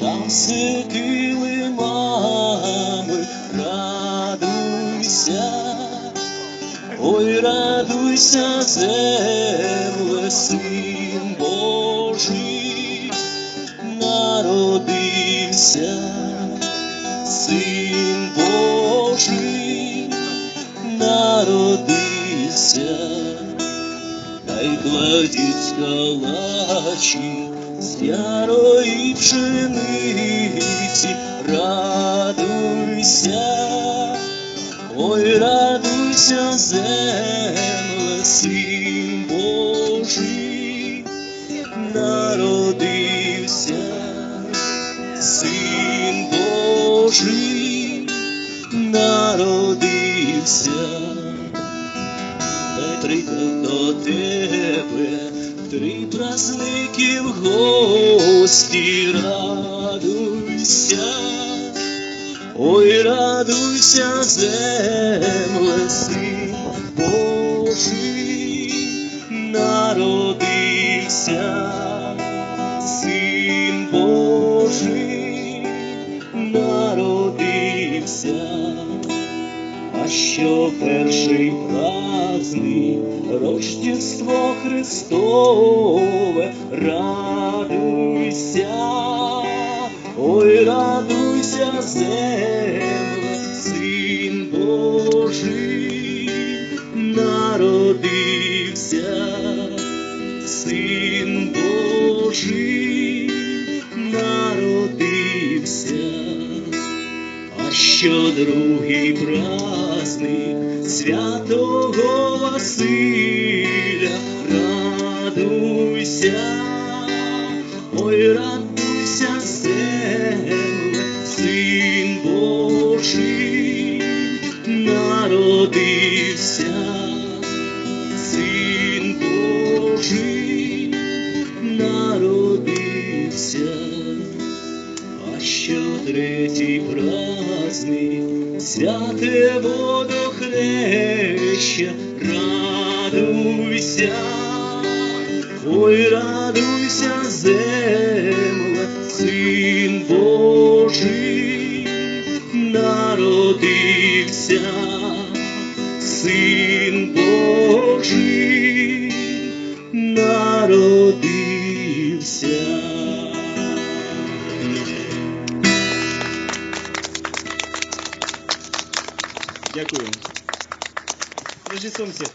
там сиділи мами, радуйся, ой, радуйся, земле, син Божий, народився, син Божий, народився. Хай кладіть калачі з ярої пшениці, радуйся, ой, радуйся, земле, син Божий, народився, син Божий, народився. Прийдуть до тебе три праздники в гості, радуйся, ой, радуйся, земле, син Божий, народився, син Божий, народився. Що перший праздник, Рождество Христове, радуйся, ой, радуйся, земле, син Божий, народився, син Божий, що другий праздник святого Василя, радуйся, А що третій праздник, святе водохреща, радуйся, ой, радуйся, земле, син Божий, народився, син Божий, Дякую. Режисом всіх.